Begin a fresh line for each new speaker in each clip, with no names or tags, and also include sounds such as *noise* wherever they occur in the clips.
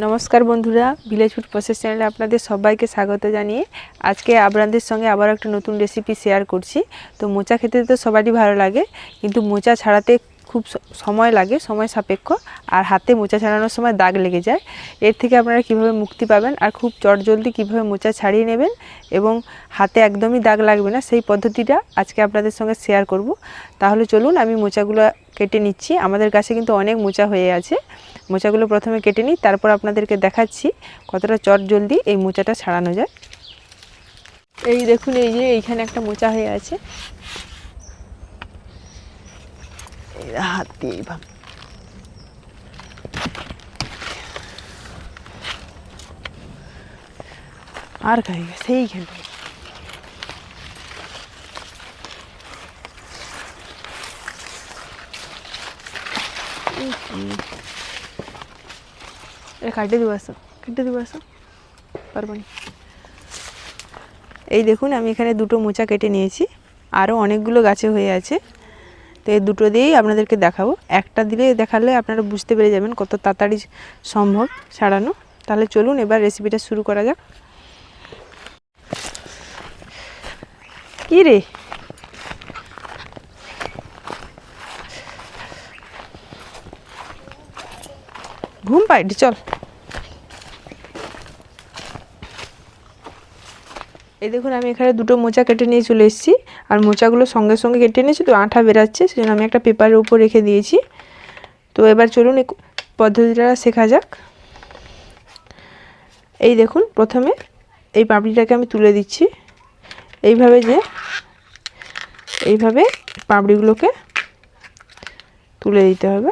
নমস্কার বন্ধুরা village food process চ্যানেলে আপনাদের সবাইকে স্বাগত জানিয়ে আজকে আপনাদের সঙ্গে আবার একটা নতুন রেসিপি শেয়ার করছি। তো মোচা খেতে তো সবারই ভালো লাগে, কিন্তু মোচা ছাড়াতে খুব সময় লাগে, সময় সাপেক্ষ, আর হাতে মোচা ছাড়ানোর সময় দাগ লেগে যায়। এর থেকে আপনারা কীভাবে মুক্তি পাবেন আর খুব চটজলদি কীভাবে মোচা ছাড়িয়ে নেবেন এবং হাতে একদমই দাগ লাগবে না, সেই পদ্ধতিটা আজকে আপনাদের সঙ্গে শেয়ার করব। তাহলে চলুন আমি মোচাগুলো কেটে নিচ্ছি। আমাদের কাছে কিন্তু অনেক মোচা হয়ে আছে। মোচাগুলো প্রথমে কেটে নিই, তারপর আপনাদেরকে দেখাচ্ছি কতটা চট জলদি এই মোচাটা ছাড়ানো যায়। এই দেখুন, এই যে এইখানে একটা মোচা হয়ে আছে এই হাত দিয়ে এইভাবে আর খাই সেইখানটা এটা কাটে দিব আসো কেটে দিব আসো পারব এই দেখুন, আমি এখানে দুটো মোচা কেটে নিয়েছি। আরও অনেকগুলো গাছে হয়ে আছে। তো এই দুটো দিয়েই আপনাদেরকে দেখাবো। একটা দিলে দেখালে আপনারা বুঝতে পেরে যাবেন কত তাড়াতাড়ি সম্ভব সারানো। তাহলে চলুন এবার রেসিপিটা শুরু করা যাক। কি রে? ঘুম পাইটি চল। এই দেখুন, আমি এখানে দুটো মোচা কেটে নিয়ে চলে এসেছি। আর মোচাগুলো সঙ্গে সঙ্গে কেটে নিয়েছি তো আঠা বেরাচ্ছে, সেজন্য আমি একটা পেপারের উপর রেখে দিয়েছি। তো এবার চলুন এই পদ্ধতিটা শেখা যাক। এই দেখুন, প্রথমে এই পাপড়িটাকে আমি তুলে দিচ্ছি। এইভাবে যে, এইভাবে পাপড়িগুলোকে তুলে দিতে হবে।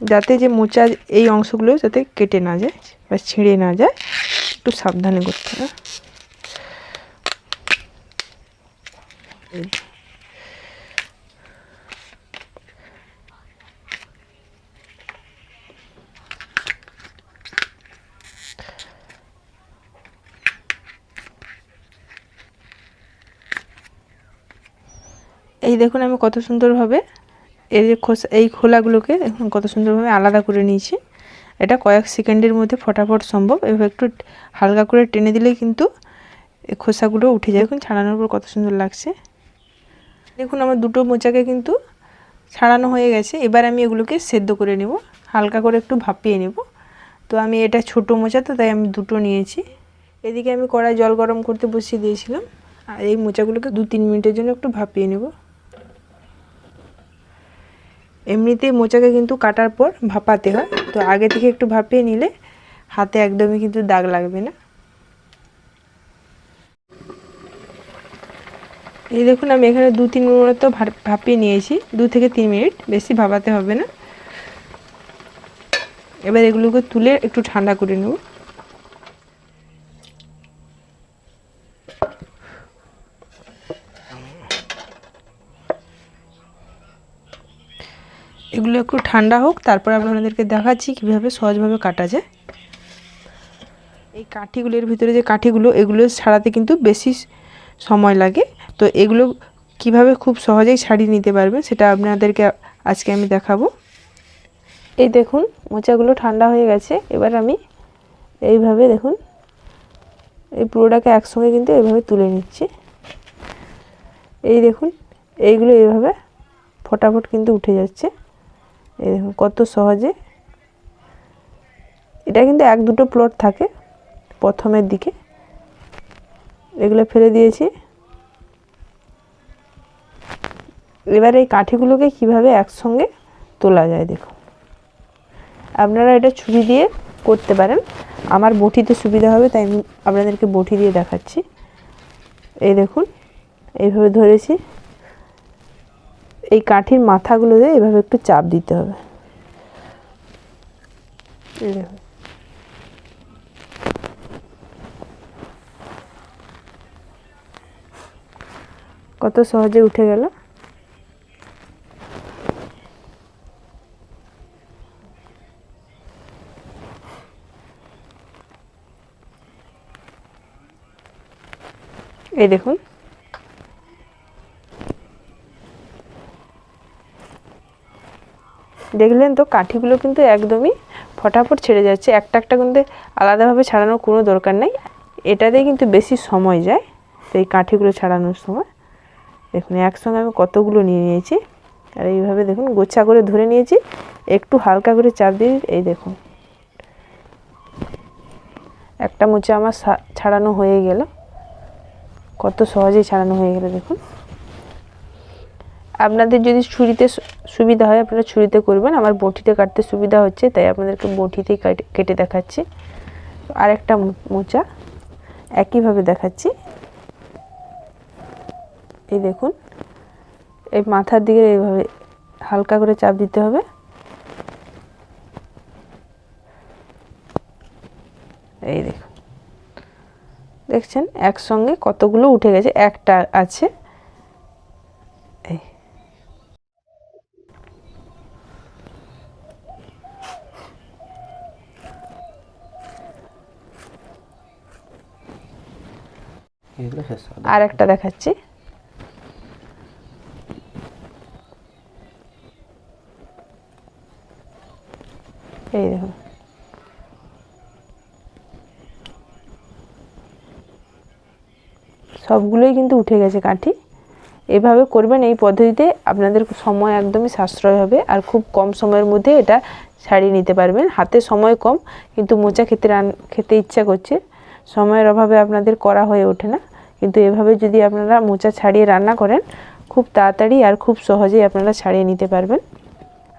যাতে যে মোচা এই অংশগুলো যাতে কেটে না যায় বা ছিঁড়ে না যায়, একটু সাবধানে করতে হবে এই। দেখুন আমি কত সুন্দরভাবে যে খোসা, এই খোলাগুলোকে এখন কত সুন্দরভাবে আলাদা করে নিয়েছি। এটা কয়েক সেকেন্ডের মধ্যে ফটাফট সম্ভব। এভাবে একটু হালকা করে টেনে দিলেই কিন্তু এই খোসাগুলো উঠে যায়। এখন ছাড়ানোর পর কত সুন্দর লাগছে। দেখুন, আমার দুটো মোচাকে কিন্তু ছাড়ানো হয়ে গেছে। এবার আমি এগুলোকে সেদ্ধ করে নেব। হালকা করে একটু ভাপিয়ে নেব। তো আমি এটা ছোট মোচা, তো তাই আমি দুটো নিয়েছি। এদিকে আমি কড়াই জল গরম করতে বসিয়ে দিয়েছিলাম। আর এই মোচাগুলোকে দু তিন মিনিটের জন্য একটু ভাপিয়ে নেব। এমনিতে মোচাকে কিন্তু কাটার পর ভাপাতে হয়। তো আগে থেকে একটু ভাপিয়ে নিলে হাতে একদমই কিন্তু দাগ লাগবে না। এই দেখুন, আমি এখানে দু তিন মিনিট তো ভাপিয়ে নিয়েছি। দু থেকে তিন মিনিট, বেশি ভাপাতে হবে না। এবার এগুলোকে তুলে একটু ঠান্ডা করে নেব এগুলো একটু ঠান্ডা হোক, তারপর আপনাদেরকে দেখাচ্ছি কীভাবে সহজভাবে কাটা যায়। এই কাঠিগুলোর ভিতরে যে কাঠিগুলো, এগুলো ছাড়াতে কিন্তু বেশি সময় লাগে। তো এগুলো কীভাবে খুব সহজেই ছাড়িয়ে নিতে পারবেন সেটা আপনাদেরকে আজকে আমি দেখাবো। এই দেখুন, মোচাগুলো ঠান্ডা হয়ে গেছে। এবার আমি এইভাবে দেখুন, এই পুরোটাকে একসঙ্গে কিন্তু এইভাবে তুলে নিচ্ছি। এই দেখুন, এইগুলো এইভাবে ফটাফট কিন্তু উঠে যাচ্ছে। এই দেখুন, কত সহজে। এটা কিন্তু এক দুটো প্লট থাকে প্রথমের দিকে। এগুলো ফেলে দিয়েছি। এবার এই কাঠিগুলোকে কীভাবে একসঙ্গে তোলা যায় দেখুন। আপনারা এটা ছুরি দিয়ে করতে পারেন। আমার বটিতে সুবিধা হবে, তাই আমি আপনাদেরকে বটি দিয়ে দেখাচ্ছি। এই দেখুন, এইভাবে ধরেছি। এই কাঠির মাথাগুলো দিয়ে এভাবে একটু চাপ দিতে হবে। কত সহজে উঠে গেল। এই দেখুন। দেখলেন তো কাঠিগুলো কিন্তু একদমই ফটাফট ছেড়ে যাচ্ছে। একটা একটা কিন্তু আলাদাভাবে ছাড়ানোর কোনো দরকার নেই। এটাতেই কিন্তু বেশি সময় যায় তো এই কাঠিগুলো ছাড়ানোর সময়। দেখুন, একসঙ্গে আমি কতগুলো নিয়ে নিয়েছি। আর এইভাবে দেখুন, গোছা করে ধরে নিয়েছি। একটু হালকা করে চাপ দিয়ে, এই দেখুন। একটা মোচা আমার ছাড়ানো হয়ে গেল। কত সহজেই ছাড়ানো হয়ে গেল, দেখুন। আপনাদের যদি ছুরিতে সুবিধা হয়, আপনারা ছুরিতে করবেন। আমার বটিতে কাটতে সুবিধা হচ্ছে, তাই আপনাদেরকে বটিতেই কাটে- দেখাচ্ছি। আরেকটা মোচা, একইভাবে দেখাচ্ছি। এই দেখুন, এই মাথার দিকে এইভাবে হালকা করে চাপ দিতে হবে। এই দেখুন, দেখছেন? একসঙ্গে কতগুলো উঠে গেছে, একটা আছে। এই আর একটা দেখাচ্ছি। এই দেখুন সবগুলোই কিন্তু উঠে গেছে কাঠি। এভাবে করবেন এই পদ্ধতিতে আপনাদের সময় একদমই সাশ্রয় হবে আর খুব কম সময়ের মধ্যে এটা ছাড়িয়ে নিতে পারবেন। হাতে সময় কম, কিন্তু মোচা খেতে রান খেতে ইচ্ছা করছে। সময়ের অভাবে আপনাদের করা হয়ে ওঠে না। কিন্তু এভাবে যদি আপনারা মোচা ছাড়িয়ে রান্না করেন, খুব তাড়াতাড়ি আর খুব সহজেই আপনারা ছাড়িয়ে নিতে পারবেন।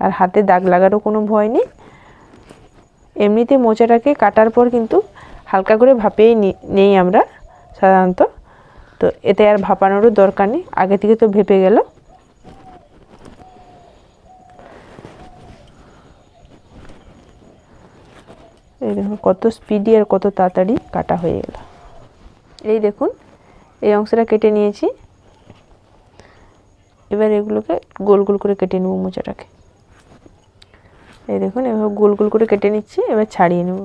আর হাতে দাগ লাগারও কোনো ভয় নেই। এমনিতে মোচাটাকে কাটার পর কিন্তু হালকা করে ভাপেই নেই আমরা সাধারণত। তো এতে আর ভাপানোরও দরকার নেই। আগে থেকে তো ভেপে গেল। এই দেখুন, কত স্পিডি আর কত তাড়াতাড়ি কাটা হয়ে গেল। এই দেখুন এই অংশটা কেটে নিয়েছি। এবার এগুলোকে গোল গোল করে কেটে নেব মোচাটাকে। এই দেখুন, এভাবে গোল গোল করে কেটে নিচ্ছি, এবার ছাড়িয়ে নেব।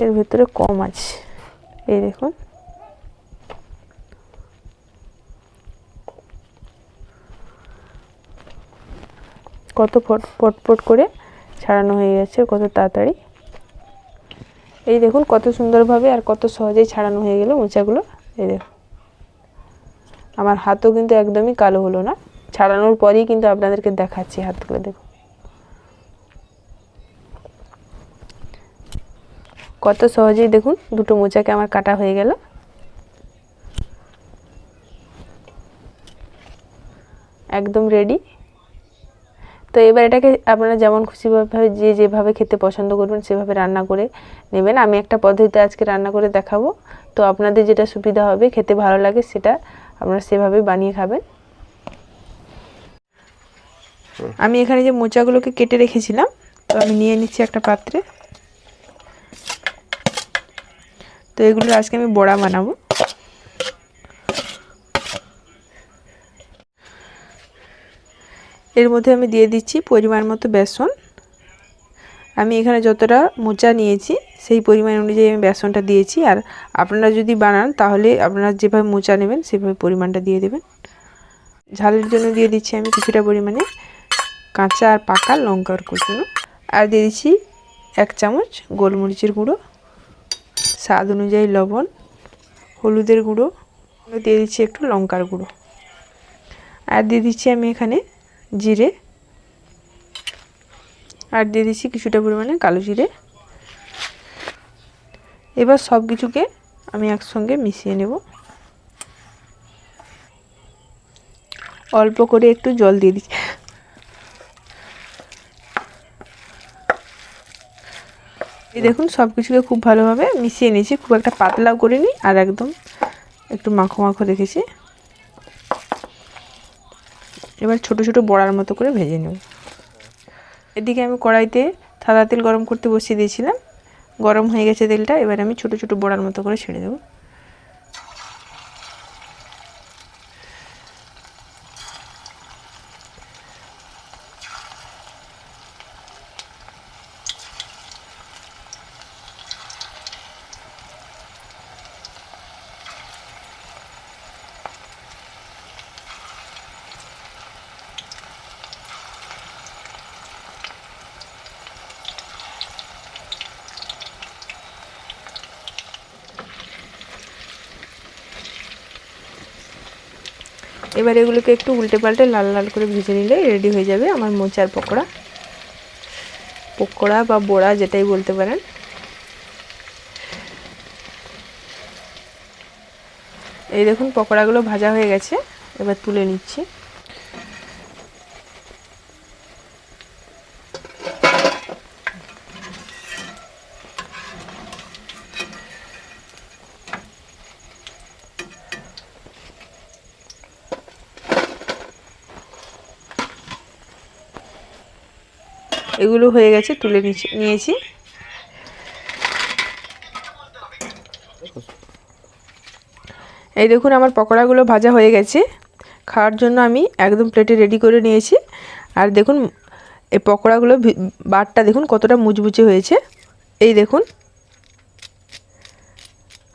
এর ভেতরে কম আছে। এই দেখুন। কত ফট পটপট করে ছাড়ানো হয়ে গেছে, কত তাড়াতাড়ি। এই দেখুন কত সুন্দরভাবে আর কত সহজেই ছাড়ানো হয়ে গেল মোচাগুলো। এই দেখুন। আমার হাতও কিন্তু একদমই কালো হলো না। ছাড়ানোর পরেই কিন্তু আপনাদেরকে দেখাচ্ছি হাতগুলো, দেখুন। কত সহজেই দেখুন দুটো মোচাকে আমার কাটা হয়ে গেল। একদম রেডি তো এবার এটাকে আপনারা যেমন খুশিভাবে যে যেভাবে খেতে পছন্দ করবেন, সেভাবে রান্না করে নেবেন। আমি একটা পদ্ধতিতে আজকে রান্না করে দেখাবো। তো আপনাদের যেটা সুবিধা হবে, খেতে ভালো লাগে সেটা আপনারা সেভাবে বানিয়ে খাবেন। আমি এখানে যে মোচাগুলোকে কেটে রেখেছিলাম, তো আমি নিয়ে নিচ্ছি একটা পাত্রে। তো এগুলো আজকে আমি বড়া বানাবো। এর মধ্যে আমি দিয়ে দিচ্ছি পরিমাণ মতো বেসন। আমি এখানে যতটা মোচা নিয়েছি, সেই পরিমাণ অনুযায়ী আমি বেসনটা দিয়েছি। আর আপনারা যদি বানান, তাহলে আপনারা যেভাবে মোচা নেবেন, সেভাবে পরিমাণটা দিয়ে দেবেন। ঝালের জন্য দিয়ে দিচ্ছি আমি কিছুটা পরিমাণে কাঁচা আর পাকা লঙ্কার কুচনো। আর দিয়ে দিচ্ছি এক চামচ গোলমরিচের গুঁড়ো, স্বাদ অনুযায়ী লবণ, হলুদের গুঁড়ো, দিয়ে দিচ্ছি একটু লঙ্কার গুঁড়ো। আর দিয়ে দিচ্ছি আমি এখানে জিরে। আর দিয়ে দিচ্ছি কিছুটা পরিমাণে কালো জিরে। এবার সব কিছুকে আমি একসঙ্গে মিশিয়ে নেব। অল্প করে একটু জল দিয়ে দিচ্ছি। এই দেখুন, সব কিছুকে খুব ভালোভাবে মিশিয়ে নিয়েছি। খুব একটা পাতলাও করিনি আর একদম একটু মাখো মাখো রেখেছি এবার ছোট ছোট বড়ার মতো করে ভেজে নেব। এদিকে আমি কড়াইতে সাদা তেল গরম করতে বসিয়ে দিয়েছিলাম। গরম হয়ে গেছে তেলটা, এবার আমি ছোট ছোট বড়ার মতো করে ছেড়ে দেবো। এবার এগুলোকে একটু উল্টে পাল্টে লাল লাল করে ভেজে নিলে রেডি হয়ে যাবে আমার মোচার পকোড়া। পকোড়া বা বড়া যেটাই বলতে পারেন। এই দেখুন পকোড়াগুলো ভাজা হয়ে গেছে, এবার তুলে নিচ্ছি। এগুলো হয়ে গেছে, তুলে নিয়েছি। এই দেখুন, আমার পকোড়াগুলো ভাজা হয়ে গেছে। খাওয়ার জন্য আমি একদম প্লেটে রেডি করে নিয়েছি। আর দেখুন, এই পকোড়াগুলো বারটা দেখুন কতটা মুচমুচে হয়েছে। এই দেখুন।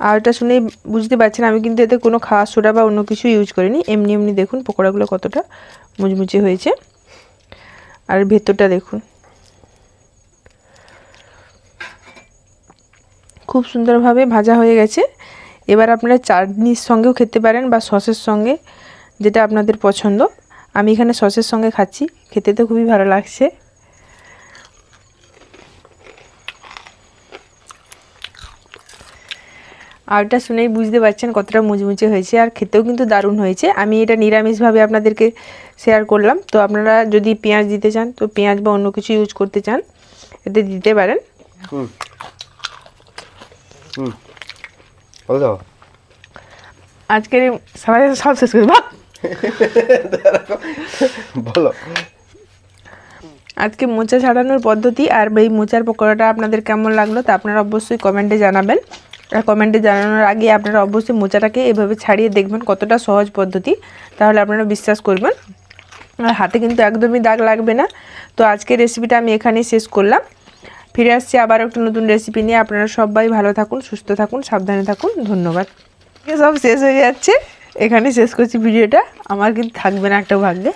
আর এটা শুনেই বুঝতে পারছেন, আমি কিন্তু এতে কোনো খাওয়া সোডা বা অন্য কিছু ইউজ করিনি। এমনি এমনি দেখুন পকোড়াগুলো কতটা মুচমুচে হয়েছে। আর ভেতরটা দেখুন। খুব সুন্দরভাবে ভাজা হয়ে গেছে। এবার আপনারা চাটনির সঙ্গেও খেতে পারেন বা সসের সঙ্গে, যেটা আপনাদের পছন্দ। আমি এখানে সসের সঙ্গে খাচ্ছি, খেতে তো খুবই ভালো লাগছে। আর এটা শুনেই বুঝতে পারছেন কতটা মুচমুচে হয়েছে, আর খেতেও কিন্তু দারুণ হয়েছে। আমি এটা নিরামিষভাবে আপনাদেরকে শেয়ার করলাম। তো আপনারা যদি পেঁয়াজ দিতে চান, তো পেঁয়াজ বা অন্য কিছু ইউজ করতে চান, এতে দিতে পারেন।
হুম। দাও।
সবাই সব শেষ করে ভাগ। *laughs*
বলো।
আজকে মোচা ছাড়ানোর পদ্ধতি আর এই মোচার পকোড়াটা আপনাদের কেমন লাগল তা আপনারা অবশ্যই কমেন্টে জানাবেন। আর কমেন্টে জানানোর আগে আপনারা অবশ্যই মোচাটাকে এভাবে ছাড়িয়ে দেখবেন কতটা সহজ পদ্ধতি তাহলে আপনারা বিশ্বাস করবেন। আর হাতে কিন্তু একদমই দাগ লাগবে না। তো আজকের রেসিপিটা আমি এখানেই শেষ করলাম। ফিরে আসছি আবার একটা নতুন রেসিপি নিয়ে। আপনারা সবাই ভালো থাকুন, সুস্থ থাকুন, সাবধানে থাকুন। ধন্যবাদ। সব শেষ হয়ে যাচ্ছে। এখানে শেষ করছি ভিডিওটা। আমার কিন্তু থাকবে না একটা ভাগ্যে।